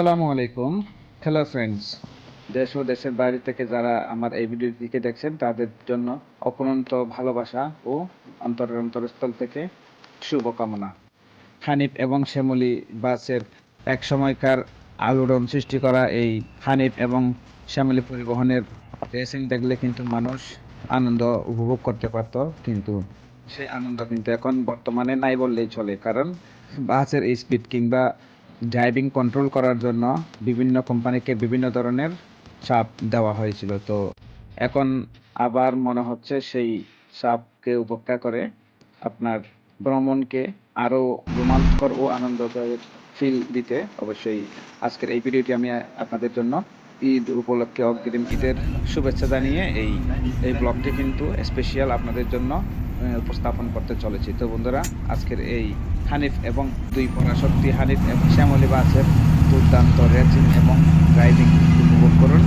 আসসালামু আলাইকুম। Hello friends দেশ ও দেশের বাইরে থেকে যারা আমার এই ভিডিওটিকে দেখছেন, তাদের জন্য অপরন্ত ভালোবাসা ও অন্তরের অন্তরস্থল থেকে শুভকামনা। হানিফ এবং শ্যামলি বাসের এক সময়কার আলোড়ন সৃষ্টি করা এই হানিফ এবং শ্যামলি পরিবহনের রেসিং দেখলে কিন্তু মানুষ আনন্দ উপভোগ করতে পারত, কিন্তু সেই আনন্দ কিন্তু এখন বর্তমানে নাই বললেই চলে। কারণ বাসের স্পিড কিংবা ড্রাইভিং কন্ট্রোল করার জন্য বিভিন্ন কোম্পানিকে বিভিন্ন ধরনের চাপ দেওয়া হয়েছিল। তো এখন আবার মনে হচ্ছে সেই চাপকে উপেক্ষা করে আপনার ভ্রমণকে আরও রোমাঞ্চকর ও আনন্দদায়ক ফিল দিতে অবশ্যই আজকের এই ভিডিওটি আমি আপনাদের জন্য ঈদ উপলক্ষে অগ্রিম ঈদের শুভেচ্ছা জানিয়ে এই এই ব্লগটি কিন্তু স্পেশাল আপনাদের জন্য উপস্থাপন করতে চলেছি। তো বন্ধুরা, আজকের এই হানিফ এবং দুই পরাশক্তি হানিফ এবং শ্যামলী বাসের দুর্দান্ত রেসিং এবং ড্রাইভিং উপভোগ করুন।